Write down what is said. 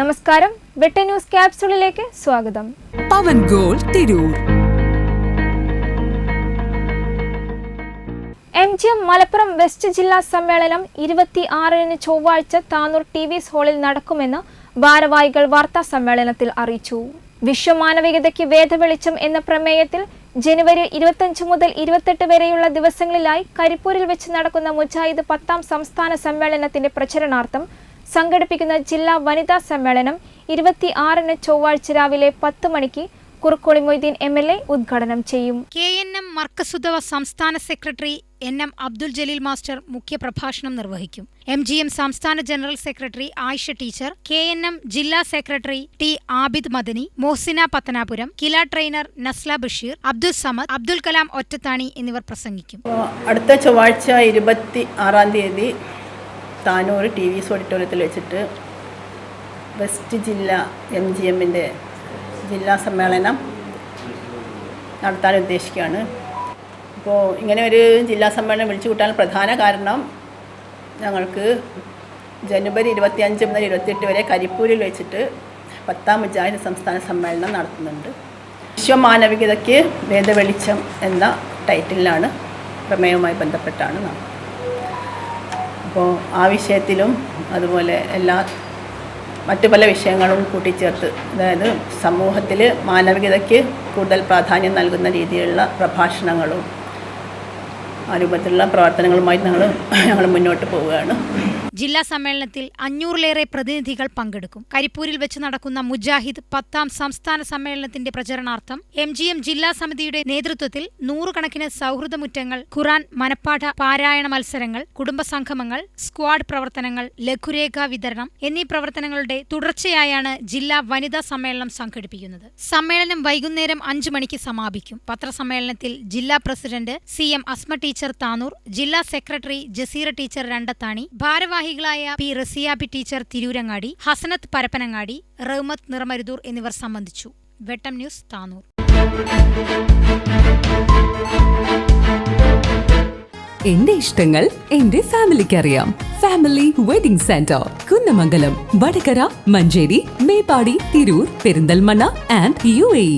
നമസ്കാരം. വെട്ട ന്യൂസ് ക്യാപ്സൂളിലേക്ക് സ്വാഗതം. പവൻ goal Tirur. M G M Malappuram west ജില്ലാ സമ്മേളനം ഇരുപത്തി ആറിന് ചൊവ്വാഴ്ച താനൂർ ടി വി ഹാളിൽ നടക്കുമെന്ന് ഭാരവാഹികൾ വാർത്താ സമ്മേളനത്തിൽ അറിയിച്ചു. വിശ്വമാനവികതയ്ക്ക് വേദവെളിച്ചം എന്ന പ്രമേയത്തിൽ ജനുവരി ഇരുപത്തഞ്ച് മുതൽ ഇരുപത്തെട്ട് വരെയുള്ള ദിവസങ്ങളിലായി കരിപ്പൂരിൽ വെച്ച് നടക്കുന്ന മുജാഹിദ് പത്താം സംസ്ഥാന സമ്മേളനത്തിന്റെ പ്രചരണാർത്ഥം സംഘടിപ്പിക്കുന്ന ജില്ലാ വനിതാ സമ്മേളനം ഇരുപത്തി ആറിന് ചൊവ്വാഴ്ച രാവിലെ പത്ത് മണിക്ക് Kurukkoli Moideen M L A ഉദ്ഘാടനം ചെയ്യും. കെ എൻ എം മർക്കസുദവ സംസ്ഥാന secretary N M Abdul Jaleel master മുഖ്യപ്രഭാഷണം നിർവഹിക്കും. എം ജി എം സംസ്ഥാന general secretary Ayisha teacher K N M ജില്ലാ secretary T Abid Madani Mohsina Pathanapuram Kila trainer Nasla Basheer Abdul Samad Abdul Kalam Ottathani എന്നിവർ പ്രസംഗിക്കും. അടുത്ത ചൊവ്വാഴ്ച ഇരുപത്തി ആറാം തീയതി താനൂർ ടി വി എസ് ഓഡിറ്റോറിയത്തിൽ വെച്ചിട്ട് വെസ്റ്റ് ജില്ല എം ജി എമ്മിന്റെ ജില്ലാ സമ്മേളനം നടത്താൻ ഉദ്ദേശിക്കുകയാണ്. അപ്പോൾ ഇങ്ങനെ ഒരു ജില്ലാ സമ്മേളനം വിളിച്ചു കൂട്ടാൻ പ്രധാന കാരണം ഞങ്ങൾക്ക് ജനുവരി ഇരുപത്തിയഞ്ച് മുതൽ ഇരുപത്തിയെട്ട് വരെ കരിപ്പൂരിൽ വെച്ചിട്ട് പത്താം മുജാഹിദ് സംസ്ഥാന സമ്മേളനം നടത്തുന്നുണ്ട്. വിശ്വമാനവികതയ്ക്ക് വേദവെളിച്ചം എന്ന ടൈറ്റിലാണ് പ്രമേയവുമായി ബന്ധപ്പെട്ടാണ് നാം. അപ്പോൾ ആ വിഷയത്തിലും അതുപോലെ എല്ലാ മറ്റു പല വിഷയങ്ങളും കൂട്ടിച്ചേർത്ത് അതായത് സമൂഹത്തിൽ മാനവികതയ്ക്ക് കൂടുതൽ പ്രാധാന്യം നൽകുന്ന രീതിയിലുള്ള പ്രഭാഷണങ്ങളും ആ രൂപത്തിലുള്ള പ്രവർത്തനങ്ങളുമായി ഞങ്ങൾ ഞങ്ങൾ മുന്നോട്ട് പോവുകയാണ്. ജില്ലാ സമ്മേളനത്തിൽ അഞ്ഞൂറിലേറെ പ്രതിനിധികൾ പങ്കെടുക്കും. കരിപ്പൂരിൽ വെച്ച് നടക്കുന്ന മുജാഹിദ് പത്താം സംസ്ഥാന സമ്മേളനത്തിന്റെ പ്രചരണാർത്ഥം എം ജി എം ജില്ലാ സമിതിയുടെ നേതൃത്വത്തിൽ നൂറുകണക്കിന് സൗഹൃദമുറ്റങ്ങൾ ഖുറാൻ മനപ്പാഠ പാരായണ മത്സരങ്ങൾ കുടുംബ കുടുംബസംഗമങ്ങൾ സ്ക്വാഡ് പ്രവർത്തനങ്ങൾ ലഘുരേഖ വിതരണം എന്നീ പ്രവർത്തനങ്ങളുടെ തുടർച്ചയായാണ് ജില്ലാ വനിതാ സമ്മേളനം സംഘടിപ്പിക്കുന്നത്. സമ്മേളനം വൈകുന്നേരം അഞ്ചു മണിക്ക് സമാപിക്കും. പത്രസമ്മേളനത്തിൽ ജില്ലാ president C M Asma teacher Tanur ജില്ലാ സെക്രട്ടറി ജസീറ ടീച്ചർ രണ്ടത്താണി ഭാരവാഹികളായ പി റസിയാബി ടീച്ചർ തിരൂരങ്ങാടി ഹസനത്ത് പരപ്പനങ്ങാടി റഹ്മത്ത് നിറമരുതൂർ എന്നിവർ സംബന്ധിച്ചു. വെട്ടം ന്യൂസ് താനൂർ. എന്റെ ഇഷ്ടങ്ങൾ എന്റെ ഫാമിലിക്ക് അറിയാം family wedding centre Kunnamangalam Vadakara Manjeri Meppadi Tirur Perinthalmanna and U A